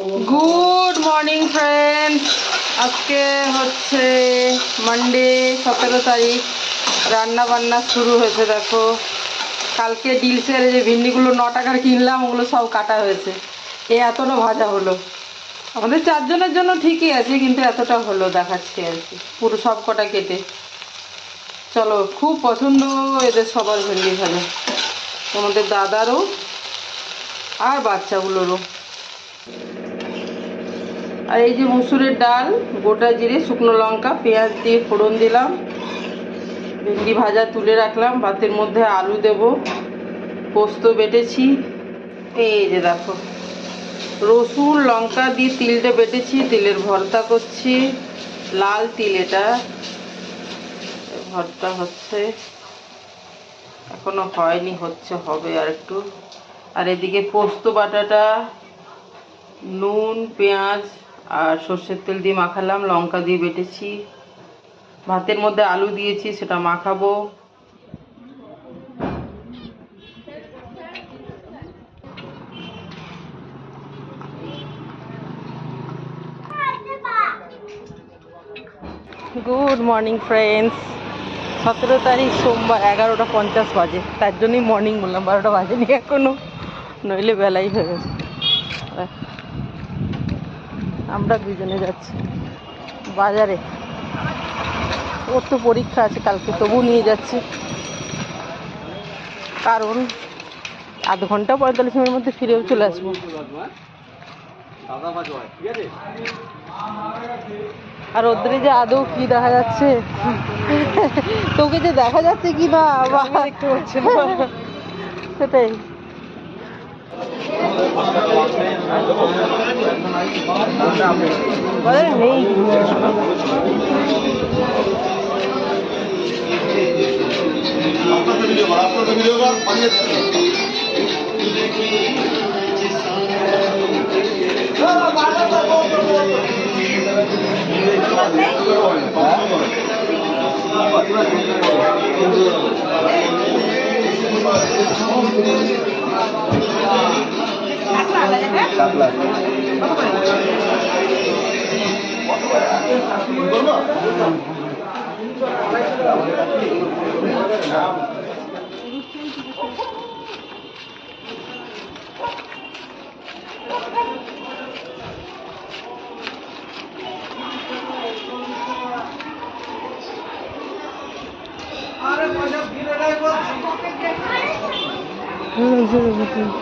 Good morning friend আজকে হচ্ছে Monday সতেরো তারিখ। রান্না বান্না শুরু হয়েছে, দেখো। কালকে ডিলসের যে ভিন্ডিগুলো ন টাকার কিনলাম, ওগুলো সব কাটা হয়েছে। এ এতটা ভাজা হলো। আমাদের চারজনের জন্য ঠিকই আছে, কিন্তু এতটা হলো দেখাচ্ছি আর কি। পুরো সব কটা কেটে। চলো, খুব পছন্দ এদের সবার ভেন্ডি ভাজা। তোমাদের দাদারও আর বাচ্চাগুলোরও। আর এই যে মুসুরের ডাল, গোটা জিরে, শুকনো লঙ্কা, পেঁয়াজ দিয়ে ফোড়ন দিলাম। ভেন্ডি ভাজা তুলে রাখলাম। ভাতের মধ্যে আলু দেব। পোস্ত বেটেছি। এই যে দেখো, রসুন, লঙ্কা দিয়ে তিলটা বেটেছি। তিলের ভর্তা করছি। লাল তিল এটা। ভর্তা হচ্ছে। এখনও হয়নি, হচ্ছে, হবে আর একটু। আর এদিকে পোস্ত বাটাটা, নুন, পেঁয়াজ আর সর্ষের তেল দিয়ে মাখালাম, লঙ্কা দিয়ে বেটেছি। ভাতের মধ্যে আলু দিয়েছি, সেটা মাখাবো। গুড মর্নিং ফ্রেন্ডস সতেরো তারিখ সোমবার এগারোটা পঞ্চাশ বাজে। তার জন্যই মর্নিং বললাম, বারোটা বাজেনি এখনও। নইলে বেলাই হয়ে গেছে। আমরা দুজনে যাচ্ছি। বাজারে। ওর তো পরীক্ষা আছে কালকে তবু নিয়ে যাচ্ছি। কারণ আধ ঘণ্টা পঁয়তাল্লিশ মিনিটের মধ্যে ফিরেও চলে আসব। আর ওদের যে আদৌ কি দেখা যাচ্ছে? তোকে যে দেখা যাচ্ছে কি না? বা- দেখতে পাচ্ছি না সেটাই বাজারে নেই 不是不是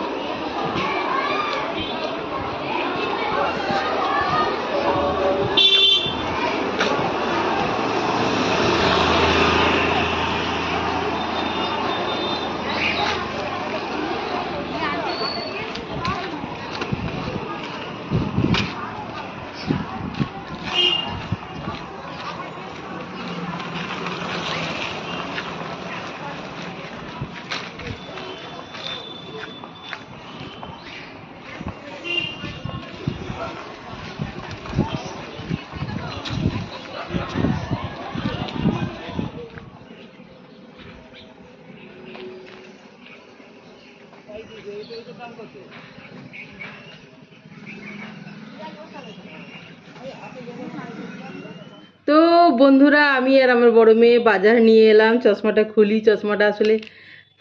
বন্ধুরা, আমি আর আমার বড় মেয়ে বাজার নিয়ে এলাম। চশমাটা খুলি, চশমাটা আসলে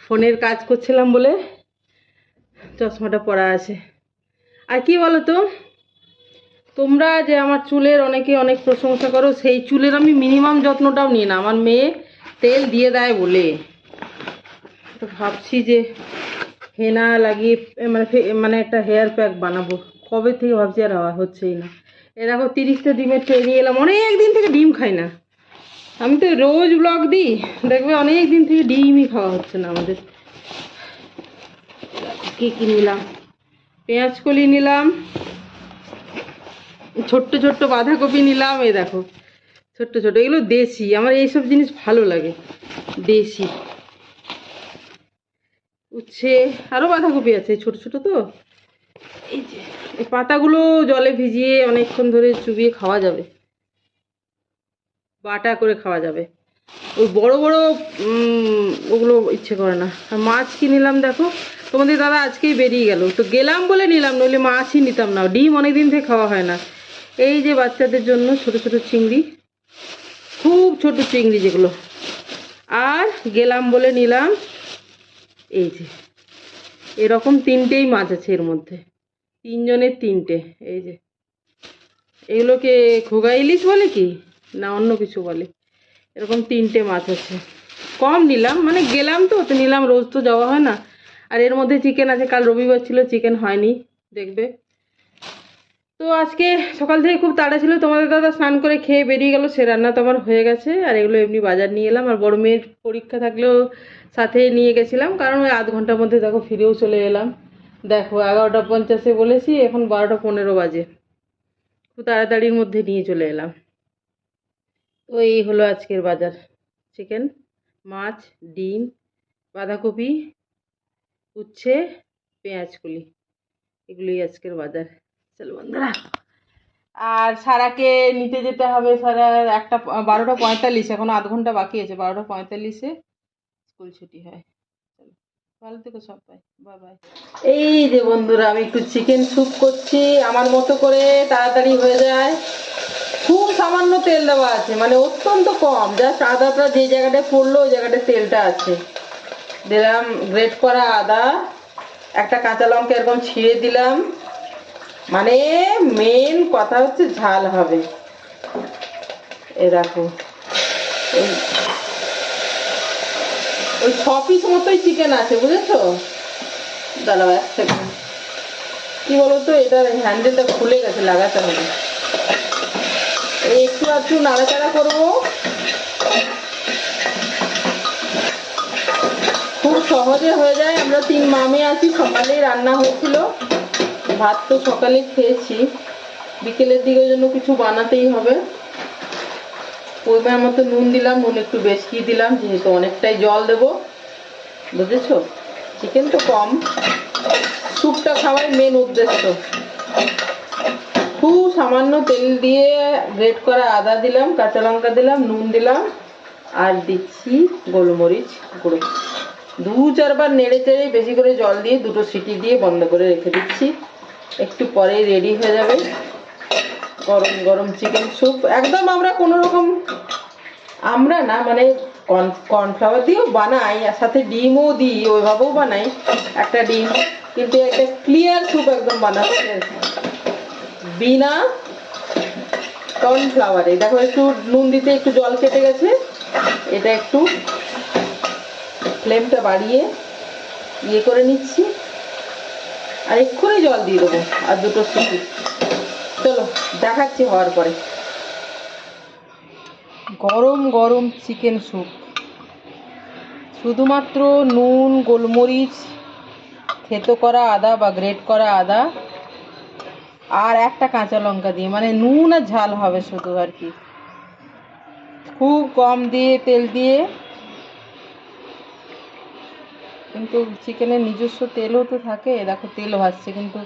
ফোনের কাজ করছিলাম বলে চশমাটা পরা আছে। আর কি বলো তো তোমরা যে আমার চুলের অনেকে অনেক প্রশংসা করো, সেই চুলের আমি মিনিমাম যত্নটাও নিই না। আমার মেয়ে তেল দিয়ে দেয় বলে। তো ভাবছি যে হেনা লাগিয়ে মানে মানে একটা হেয়ার প্যাক বানাবো। কবে থেকে ভাবছি আর হচ্ছেই না। এ দেখো তিরিশটা ডিমের ট্রে নিয়ে এলাম। অনেক দিন থেকে ডিম খাই না। আমি তো রোজ ব্লগ দিই। দেখবে অনেক দিন থেকে ডিমই খাওয়া হচ্ছে না আমাদের। কী কী নিলাম? পেঁয়াজ কলি নিলাম। ছোট্ট ছোট্ট বাঁধাকপি নিলাম। এই দেখো, ছোট্ট ছোট এগুলো দেশি। আমার এইসব জিনিস ভালো লাগে। দেশি। উচ্ছে আরও বাঁধাকপি আছে। ছোট ছোট তো। এই যে। এই পাতাগুলো জলে ভিজিয়ে অনেকক্ষণ ধরে চুবিয়ে খাওয়া যাবে। বাটা করে খাওয়া যাবে। ওই বড় বড় ওগুলো ইচ্ছে করে না। আর মাছ কি নিলাম দেখো? তোমাদের দাদা আজকেই বেরিয়ে গেল। তো গেলাম বলে নিলাম, নইলে মাছই নিতাম না। ডিম অনেক দিন থেকে খাওয়া হয় না। এই যে বাচ্চাদের জন্য ছোট ছোট চিংড়ি, খুব ছোট চিংড়ি যেগুলো। আর গেলাম বলে নিলাম, এই যে। এরকম তিনটেই মাছ আছে এর মধ্যে। তিনজনের তিনটে, এই যে। এগুলোকে খোগা ইলিশ বলে কি? না অন্য কিছু বলে? এরকম তিনটে মাছ আছে। কম নিলাম মানে গেলাম তো তো নিলাম, রোজ তো যাওয়া হয় না। আর এর মধ্যে চিকেন আছে, কাল রবিবার ছিল চিকেন হয়নি, দেখবে। তো আজকে সকাল থেকে খুব তাড়া ছিল, তোমাদের দাদা স্নান করে খেয়ে বেরিয়ে গেল, সে রান্না তো আমার হয়ে গেছে, আর এগুলো এমনি বাজার নিয়ে এলাম, আর বড় মেয়ের পরীক্ষা থাকলেও সাথে নিয়ে গেছিলাম, কারণ ওই আধ ঘণ্টার মধ্যে দেখো, ফিরেও চলে এলাম। দেখো, এগারোটা পঞ্চাশে বলেছি, এখন বারোটা পনেরো বাজে। খুব তাড়াতাড়ির মধ্যে নিয়ে চলে এলাম। তো এই হলো আজকের বাজার। চিকেন, মাছ, ডিম, বাঁধাকপি, উচ্ছে পেঁয়াজ কুলি এগুলোই আজকের বাজার। চলো বন্ধুরা। আর সারাকে নিতে যেতে হবে সারা একটা, বারোটা পঁয়তাল্লিশ, এখন আধ ঘণ্টা বাকি আছে, বারোটা পঁয়তাল্লিশে স্কুল ছুটি হয়। এই যে বন্ধুরা, আমি একটু চিকেন স্যুপ করছি, আমার মতো করে তাড়াতাড়ি হয়ে যায়। খুব সামান্য তেল দেওয়া আছে মানে অত্যন্ত কম জাস্ট আদাটা যে জায়গাটায় পড়ল, ওই জায়গাটায় তেলটা আছে। দিলাম গ্রেট করা আদা, একটা কাঁচা লঙ্কা এরকম ছিঁড়ে দিলাম। মানে মেন কথা হচ্ছে ঝাল হবে। এ দেখো ওই ওই ছ পিস মতোই চিকেন আছে, বুঝেছ? দাঁড়াও এক সেকেন্ড কি বলতো এটার হ্যান্ডেলটা খুলে গেছে লাগাতে হবে। একটু নাড়াচাড়া করব। খুব সহজে হয়ে যায়। আমরা তিন মামে আছি, সকালেই রান্না হয়েছিল ভাত তো সকালে খেয়েছি। বিকেলের দিকে ওই জন্য কিছু বানাতেই হবে। পরিমাণ মতো নুন দিলাম, নুন একটু বেশি দিলাম, যেহেতু অনেকটাই জল দেবো। বুঝেছ? চিকেন তো কম। স্যুপটা খাওয়ার মেন উদ্দেশ্য। খুব সামান্য তেল দিয়ে গ্রেট করা আদা দিলাম, কাঁচা লঙ্কা দিলাম, নুন দিলাম, আর দিচ্ছি গোলমরিচ গুঁড়ো। দু চারবার নেড়ে চেড়ে বেশি করে জল দিয়ে দুটো সিটি দিয়ে বন্ধ করে রেখে দিচ্ছি। একটু পরেই রেডি হয়ে যাবে। গরম গরম চিকেন স্যুপ একদম আমরা কোনো রকম আমরা না মানে কর্ন কর্নফ্লাওয়ার দিয়েও বানাই, আর সাথে ডিমও দিই, ওইভাবেও বানাই একটা ডিম। কিন্তু একটা ক্লিয়ার স্যুপ একদম বানাচ্ছে বিনা কর্নফ্লাওয়ারে দেখো একটু নুন দিতে একটু জল কেটে গেছে। এটা একটু ফ্লেমটা বাড়িয়ে ইয়ে করে নিচ্ছি। আর এক্ষুনি জল দিয়ে দেবো, আর দুটো সিটি চলো, দেখাচ্ছি হওয়ার পরে। গরম গরম চিকেন স্যুপ। শুধুমাত্র নুন, গোলমরিচ, থেতো করা আদা বা গ্রেট করা আদা, আর একটা কাঁচা লঙ্কা দিয়ে। মানে নুন আর ঝাল হবে শুধু আর কি। খুব কম দিয়ে, তেল দিয়ে। কিন্তু চিকেনের নিজস্ব তেলও তো থাকে। দেখো তেল ভাসছে, কিন্তু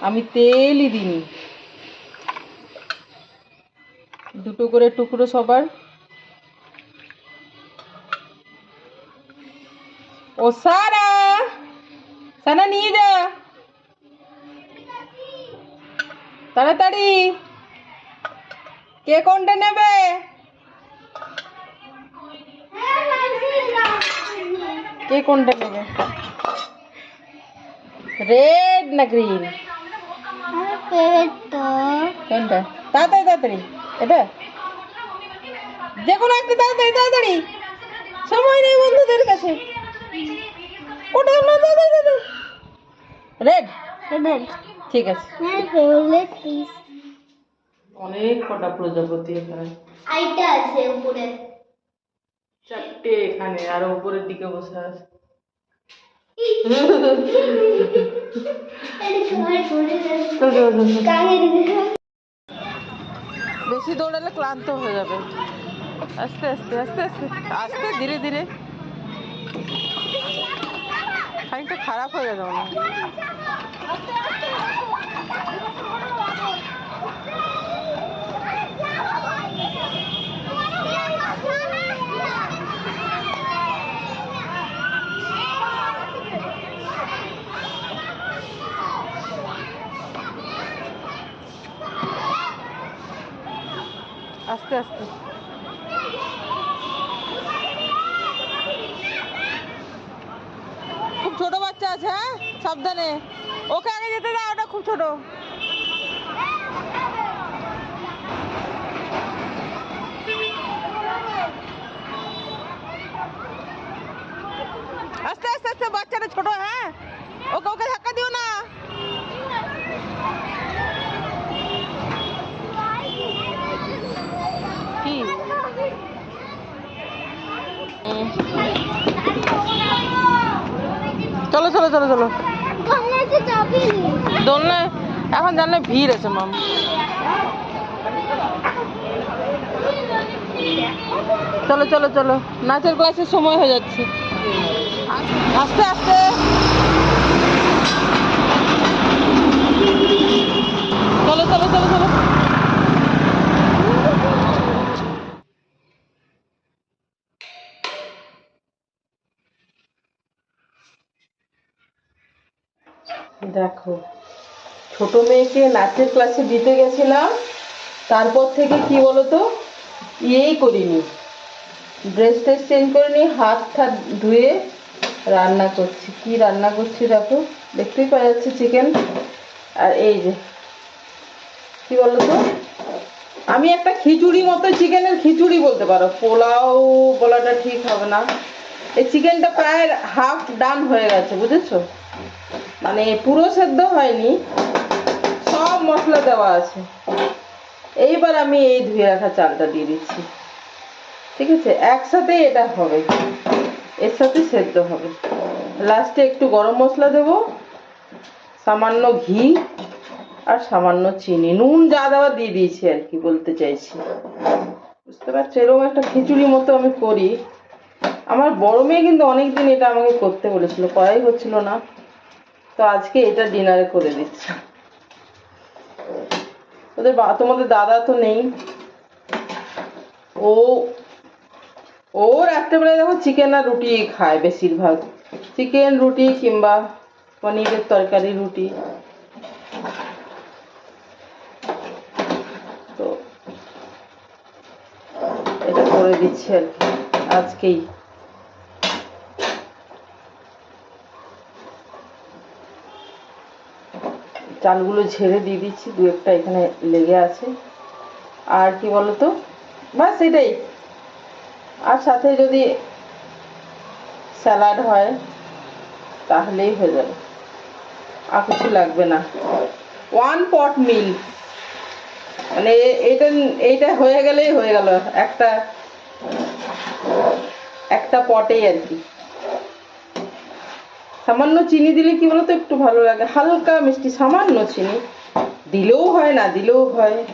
আমি তেলই দিইনি। দুটো করে টুকরো সবার। ও সারা সানা নিয়ে যা। তাড়াতাড়ি। কে কোনটা নেবে? কে কোনটা নেবে? রেড না গ্রিন? কোনটা? তাড়াতাড়ি তাড়াতাড়ি। এটা যে কোনো একটা তাড়াতাড়ি তাড়াতাড়ি। সময় নেই বন্ধুদের কাছে। ওটা না দাদা রেড ঠিক আছে। অনেক কটা প্রজাপতি এখানে। আইটা আছে উপরে। চারটে এখানে আর উপরের দিকে বসে আছে। বেশি দৌড়ালে ক্লান্ত হয়ে যাবে। আস্তে আস্তে আস্তে আস্তে আস্তে, ধীরে ধীরে। খানিকটা খারাপ হয়ে যাবে আস্তে আস্তে খুব ছোট বাচ্চা আছে হ্যাঁ? সাবধানে। ওকে আগে যেতে দাও, ওটা খুব ছোট। আস্তে আস্তে আস্তে, বাচ্চাটা ছোট হ্যাঁ? ওকে ওকে ধাক্কা দিও না কি উম, চলো চলো। চলো এখন জানলে ভিড় আছে, মাম। চলো চলো চলো। নাচের ক্লাসের সময় হয়ে যাচ্ছে। আস্তে আস্তে। চলো চলো চলো চলো। দেখো, ছোট মেয়েকে নাচের ক্লাসে দিতে গেছিলাম, তারপর থেকে কি বলতো, ইয়েই করিনি। ড্রেস ট্রেস চেঞ্জ করিনি, হাত ঠাত ধুয়ে রান্না করছি। কি রান্না করছি দেখো, দেখতেই পাওয়া যাচ্ছে চিকেন আর এই যে, কি বলতো, আমি একটা খিচুড়ি মতো চিকেনের খিচুড়ি বলতে পারো। পোলাও বলাটা ঠিক হবে না। এই চিকেনটা প্রায় হাফ ডান হয়ে গেছে, বুঝেছ? মানে পুরো সেদ্ধ হয়নি, সব মশলা দেওয়া আছে। এইবার আমি এই ধুয়ে রাখা চালটা দিয়ে দিচ্ছি। ঠিক আছে? একসাথে এটা হবে। এর সাথে সেদ্ধ হবে। লাস্টে একটু গরম মশলা দেব, সামান্য ঘি আর সামান্য চিনি। নুন যা দেওয়া দিয়ে দিয়েছি আর কি, বলতে চাইছি। বুঝতে পারছ? এরকম একটা খিচুড়ি মতো আমি করি। আমার বড় মেয়ে কিন্তু অনেকদিন এটা আমাকে করতে বলেছিল, করাই হচ্ছিল না। তো আজকে এটা ডিনারে করে দিচ্ছি। ওদের তোমাদের দাদা তো নেই। ও ও রাত্রেবেলায় দেখো চিকেন আর রুটি খায় বেশিরভাগ। চিকেন রুটি কিংবা পনিরের তরকারি, রুটি। তো, এটা করে দিচ্ছি আর কি। আজকেই। চালগুলো ঝেড়ে দিয়ে দিচ্ছি, দু একটা এখানে লেগে আছে। আর কি বলতো? বাস এটাই। আর সাথে যদি স্যালাড হয়, তাহলেই হয়ে যাবে। আর কিছু লাগবে না। ওয়ান পট মিল মানে এ- এটা এইটা হয়ে গেলেই হয়ে গেল। একটা একটা পটেই আর কি। সামান্য চিনি দিলে কি বলতো একটু ভালো লাগে? হালকা মিষ্টি, সামান্য চিনি। দিলেও হয় না, দিলেও হয়।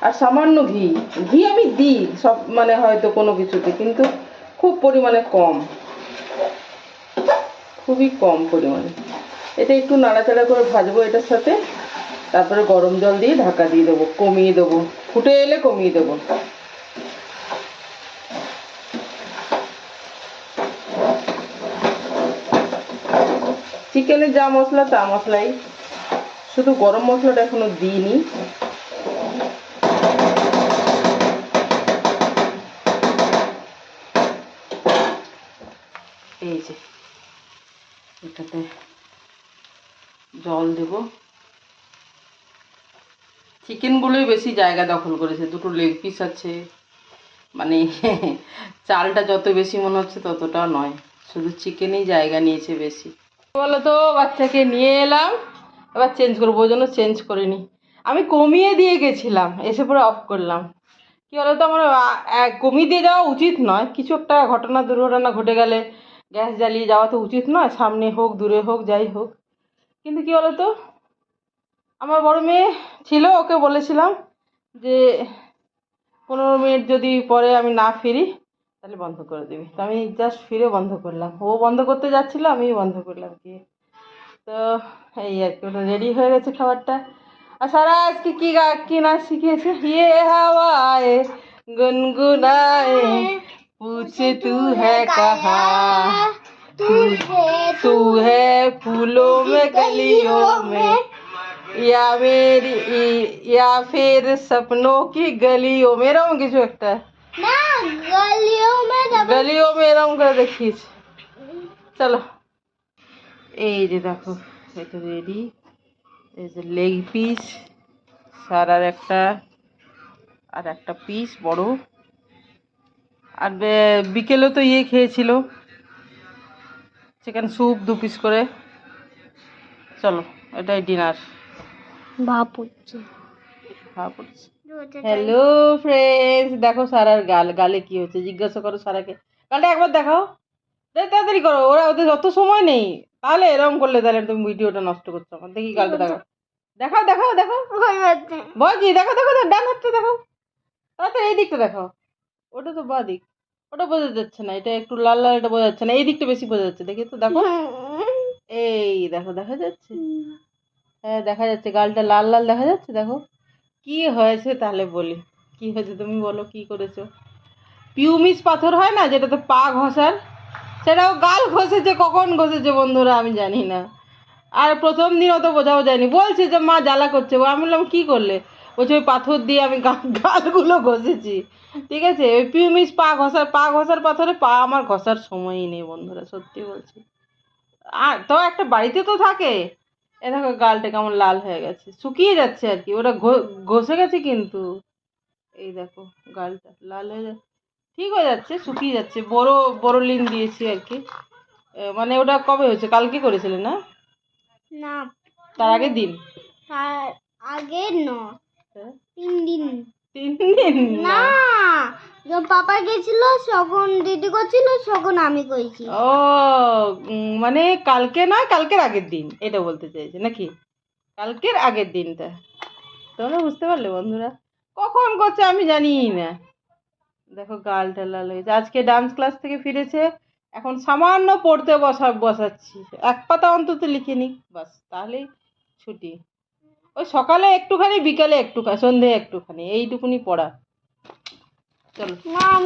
আর সামান্য ঘি। ঘি আমি দিই, সব মানে হয়তো কোনো কিছুতে, কিন্তু খুব পরিমাণে কম। খুবই কম পরিমাণে। এটা একটু নাড়াচাড়া করে ভাজবো এটার সাথে। তারপরে গরম জল দিয়ে ঢাকা দিয়ে দেবো, কমিয়ে দেবো। ফুটে এলে কমিয়ে দেবো। চিকেনের যা মশলা তা মশলাই। শুধু গরম মশলাটা এখনও দিইনি। এই যে, এটাতে জল দেব। চিকেনগুলোই বেশি জায়গা দখল করেছে, দুটো লেগ পিস আছে। মানে চালটা যত বেশি মনে হচ্ছে ততটা নয়। শুধু চিকেনই জায়গা নিয়েছে বেশি। বলো তো, বাচ্চাকে নিয়ে এলাম, এবার চেঞ্জ করব, ওই জন্য চেঞ্জ করিনি। আমি কমিয়ে দিয়ে গেছিলাম, এসে পরে অফ করলাম। কি বলতো, আমার কমিয়ে দিয়ে যাওয়া উচিত নয়। কিছু একটা ঘটনা, দুর্ঘটনা ঘটে গেলে গ্যাস জ্বালিয়ে যাওয়া তো উচিত নয়। সামনে হোক, দূরে হোক, যাই হোক। কিন্তু কি বলতো, আমার বড় মেয়ে ছিল, ওকে বলেছিলাম যে, পনেরো মিনিট যদি পরে আমি না ফিরি তাহলে বন্ধ করে দিবি তো আমি জাস্ট ফিরে বন্ধ করলাম ও বন্ধ করতে যাচ্ছিলো আমি বন্ধ করলাম কি তো এই আর কি ওটা রেডি হয়ে গেছে খাবারটা আর সারা আজকে কী গা কী নাচ শিখিয়েছে ইয়ে হাওয়ায় গুনগুনায় पूछे तू है कहा तू तू है फूलों में गलियों में या मेरी या फिर सपनों की गलियों में रहूँ किसी গলিও মে এরকম করে দেখিস চলো। এই যে দেখো এটা রেডি এই যে লেগ পিস সার আর একটা আর একটা পিস বড়। আর বিকেলে তো ইয়ে খেয়েছিল। চিকেন স্যুপ দু পিস করে। চলো এটাই ডিনার ভাব হচ্ছে। খাওয়া পড়ছে হ্যালো ফ্রেন্ডস দেখো সারার গাল গালে কি হচ্ছে? জিজ্ঞাসা করো সারাকে। গালটা একবার দেখাও। তাড়াতাড়ি করো। ওরা ওদের অত সময় নেই। তাহলে এরকম করলে তাহলে তুমি ভিডিওটা নষ্ট করছ আমার। দেখি গালটা দেখাও। দেখাও দেখাও দেখাও। বলছি দেখো দেখো দেখো, ডান হাতটা দেখো তাড়াতাড়ি এই দিকটা দেখাও। ওটা তো বা দিক। ওটা বোঝা যাচ্ছে না। এটা একটু লাল লাল এটা বোঝা যাচ্ছে না। এই দিকটা বেশি বোঝা যাচ্ছে। দেখি তো দেখো। এই দেখো দেখা যাচ্ছে। হ্যাঁ দেখা যাচ্ছে। গালটা লাল লাল দেখা যাচ্ছে দেখো। কি হয়েছে তাহলে বলি? কি হয়েছে তুমি বলো, কি করেছ? পিউমিস পাথর হয় না যেটা তো পা ঘষার? সেটাও গাল ঘষেছে, কখন ঘষেছে বন্ধুরা আমি জানি না। আর প্রথম দিন অত বোঝাও যায়নি। বলছে যে মা জ্বালা করছে। আমি বললাম, কি করলে? বলছে, ওই পাথর দিয়ে আমি গালগুলো ঘষেছি। ঠিক আছে? ওই পিউমিস পা ঘষার পা ঘষার পাথরে পা আমার ঘষার সময়ই নেই বন্ধুরা, সত্যি বলছি। আর তো একটা বাড়িতে তো থাকে। এ দেখো গালটা কেমন লাল হয়ে গেছে। শুকিয়ে যাচ্ছে আর কি ওটা ঘষে গেছে কিন্তু। এই দেখো গালটা লাল হয়ে যাচ্ছে। ঠিক হয়ে যাচ্ছে শুকিয়ে যাচ্ছে। বড় বড় লিন দিয়েছি আর কি। মানে ওটা কবে হয়েছে? কালকে করেছিলে না? না। তার আগের দিন? তার আগে ন। হ্যাঁ? তিন দিন। তিন দিন না। যখন পাপা গেছিল তখন দিদি করছিল তখন আমি করেছি। ও মানে কালকে না কালকের আগের দিন, এটা বলতে চাইছে, নাকি? কালকের আগের দিনটা। তোমরা বুঝতে পারলে, বন্ধুরা? কখন করছে আমি জানি না। দেখো গালটা লাল হয়েছে আজকে ডান্স ক্লাস থেকে ফিরেছে, এখন সামান্য পড়তে বসা, বসাচ্ছি। এক পাতা অন্তত লিখে নিক বাস, তাহলেই ছুটি। ওই সকালে একটুখানি, বিকালে একটুখানি, সন্ধে একটুখানি, এইটুকুনি পড়া। চলো না